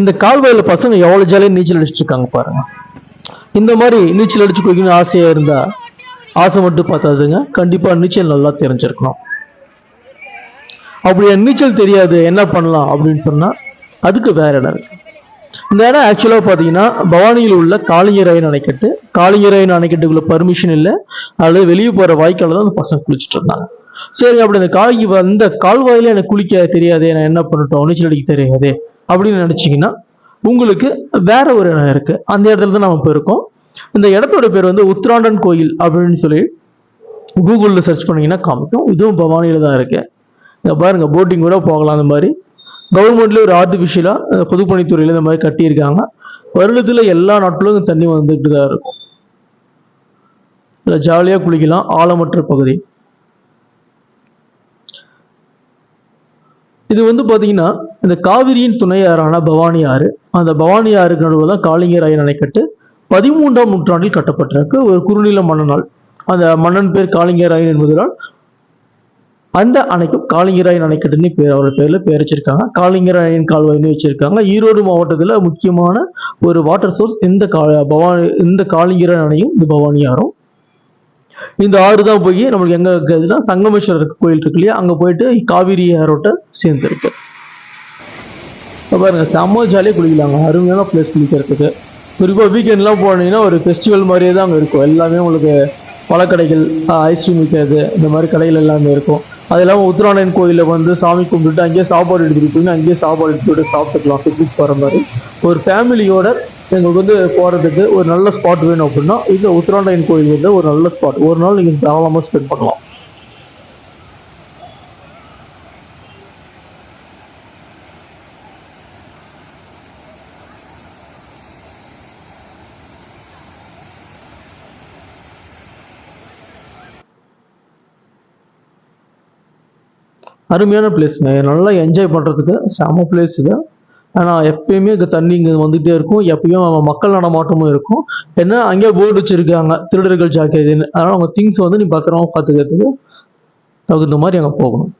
இந்த கால்வாயில் பசங்க எவ்வளோ ஜாலியாக நீச்சல் அடிச்சுட்டு இருக்காங்க பாருங்க. இந்த மாதிரி நீச்சல் அடிச்சு குளிக்கணும்னு ஆசையாக இருந்தால் ஆசை மட்டும் பார்த்தாதுங்க. கண்டிப்பாக நீச்சல் நல்லா தெரிஞ்சிருக்கணும். அப்படி நீச்சல் தெரியாது என்ன பண்ணலாம் அப்படின்னு சொன்னால் அதுக்கு வேற இடம் இருக்கு. இந்த இடம் ஆக்சுவலாக பார்த்தீங்கன்னா பவானியில் உள்ள காளிங்கராயன் அணைக்கட்டு. காளிங்கராயன் அணைக்கட்டுக்குள்ள பர்மிஷன் இல்லை. அல்லது வெளியே போகிற வாய்க்கால தான் அந்த பசங்க குளிச்சுட்டு இருந்தாங்க. சரி அப்படி இந்த காய் இந்த கால்வாயில் எனக்கு குளிக்க தெரியாது நான் என்ன பண்ணட்டும்? நீச்சல் அடிக்க தெரியாது. அப்படின்னு நினச்சிங்கன்னா உங்களுக்கு வேற ஒரு இடம் இருக்கு. அந்த இடத்துல தான் நம்ம இப்போ இருக்கோம் இந்த இடத்தோட பேர் வந்து உத்ராண்டன் கோயில் அப்படின்னு சொல்லி கூகுளில் சர்ச் பண்ணீங்கன்னா காமிக்கும். இதுவும் பவானியில் தான் இருக்கு. இங்கே பாருங்க போட்டிங் கூட போகலாம் அந்த மாதிரி. கவர்மெண்ட்லேயே ஒரு ஆர்டிஃபிஷியலாக பொதுப்பணித்துறையில் இந்த மாதிரி கட்டியிருக்காங்க. வருடத்தில் எல்லா நாட்டிலும் இந்த தண்ணி வந்துட்டு தான் இருக்கும் இதில் ஜாலியாக குளிக்கலாம். ஆழமற்ற பகுதி. இது வந்து பார்த்தீங்கன்னா இந்த காவிரியின் துணை ஆறான பவானி ஆறு. அந்த பவானி ஆறுக்கு நடுவில் தான் காளிங்கராயன் அணைக்கட்டு பதிமூன்றாம் நூற்றாண்டில் கட்டப்பட்டிருக்கு. ஒரு குறுநில மன்னனால். அந்த மன்னன் பேர் காளிங்கராயன் என்பதனால் அந்த அணைக்கும் காளிங்கராயன் அணைக்கட்டுன்னு பேர் அவர் பேரில் பேர் வச்சிருக்காங்க. காளிங்கராயன் கால்வாய்னு வச்சிருக்காங்க. ஈரோடு மாவட்டத்தில் முக்கியமான ஒரு வாட்டர் சோர்ஸ் இந்த கா பவானி இந்த காளிங்கராயன் அணையும் இந்த பவானி ஆறும். இந்த ஆறு தான் போய் நம்மளுக்கு எங்க இருக்குதுன்னா சங்கமேஸ்வரர் கோயில் இருக்கு இல்லையா? அங்க போயிட்டு காவிரி ஆரோட்ட சேர்ந்துருக்கு. பாருங்க செம்ம ஜாலியாக குளிக்கலாங்க. அருமையான பிளேஸ் குளிக்கிறதுக்கு. குறிப்பாக வீக்கெண்ட்லாம் போனீங்கன்னா ஒரு ஃபெஸ்டிவல் மாதிரியே தான் அங்கே இருக்கும். எல்லாமே உங்களுக்கு பழக்கடைகள் ஐஸ்கிரீம் விற்கிறது இந்த மாதிரி கடைகள் எல்லாமே இருக்கும். அது இல்லாமல் உத்தராயணன் கோயிலில் வந்து சாமி கும்பிட்டுட்டு அங்கேயே சாப்பாடு எடுத்துகிட்டு போய் அங்கேயே சாப்பாடு எடுத்துகிட்டு சாப்பிட்டுக்கலாம் பிக்னிக் போகிற மாதிரி. ஒரு ஃபேமிலியோட எங்களுக்கு வந்து போகிறதுக்கு ஒரு நல்ல ஸ்பாட் வேணும் அப்படின்னா இந்த உத்தராண்டாயன் கோயில் வந்து ஒரு நல்ல ஸ்பாட் ஒரு நாள் நீங்கள் தாராளமாக ஸ்பெண்ட் பண்ணலாம். அருமையான பிளேஸ்ங்க நல்லா என்ஜாய் பண்ணுறதுக்கு செம பிளேஸ் இது. ஆனால் எப்பயுமே இங்கே தண்ணி இங்கே வந்துகிட்டே இருக்கும். எப்பயும் மக்கள் நடமாட்டமும் இருக்கும். ஏன்னா அங்கேயே போர்டு வச்சுருக்காங்க திருடர்கள் ஜாக்கிரதைன்னு அதனால் அவங்க திங்ஸ் வந்து நீ பத்திரமா பார்த்துக்கிறதுக்கு தகுந்த மாதிரி அங்கே போகணும்.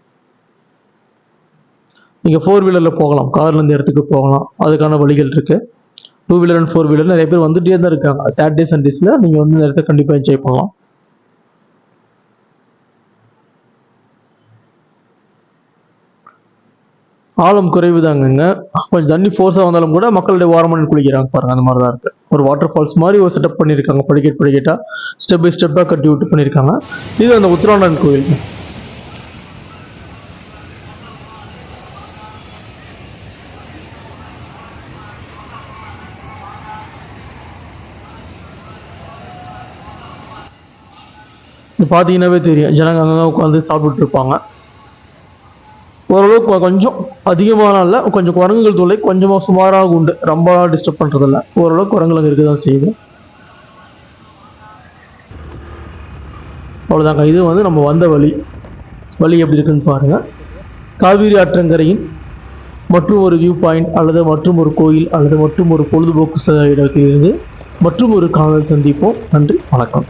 நீங்கள் ஃபோர் வீலரில் போகலாம். கார்லேருந்து இடத்துக்கு போகலாம். அதுக்கான வழிகள் இருக்குது two wheeler and four wheeler நிறைய பேர் வந்துகிட்டே தான் இருக்காங்க. சாட்டர்டே சண்டேஸில் நீங்கள் வந்து இந்த இடத்த கண்டிப்பாக என்ஜாய் பண்ணலாம். ஆழம் குறைவு தாங்கங்க கொஞ்சம் தண்ணி ஃபோர்ஸாக வந்தாலும் கூட மக்களுடைய வாரமான குளிக்கிறாங்க பாருங்க அந்த மாதிரி தான் இருக்கு. ஒரு வாட்டர் ஃபால்ஸ் மாதிரி ஒரு செட்டப் பண்ணியிருக்காங்க படிக்கட் படிக்கட்டாக ஸ்டெப் பை ஸ்டெப்பாக கட்டி விட்டு பண்ணியிருக்காங்க இது அந்த உத்தராண்டன் கோயில். இது பார்த்தீங்கன்னாவே தெரியும். ஜனங்க தான் உட்காந்து சாப்பிட்டுட்டு இருப்பாங்க. ஓரளவுக்கு கொஞ்சம் அதிகமான இல்லை கொஞ்சம் குரங்குகள் தொல்லை கொஞ்சமாக சுமாராக உண்டு. ரொம்ப டிஸ்டர்ப் பண்ணுறதில்ல ஓரளவுக்கு குரங்குகள் இருக்க தான் செய்யுது. அவ்வளோதாங்க இது வந்து நம்ம வந்த வழி. வழி எப்படி இருக்குன்னு பாருங்கள் காவிரி ஆற்றங்கரையின் மற்றும் ஒரு வியூ பாயிண்ட் அல்லது மற்றும் ஒரு கோயில் அல்லது மற்றும் ஒரு பொழுதுபோக்கு ச- இடத்திலிருந்து மற்றும் ஒரு காணல் சந்திப்போம். நன்றி. வணக்கம்.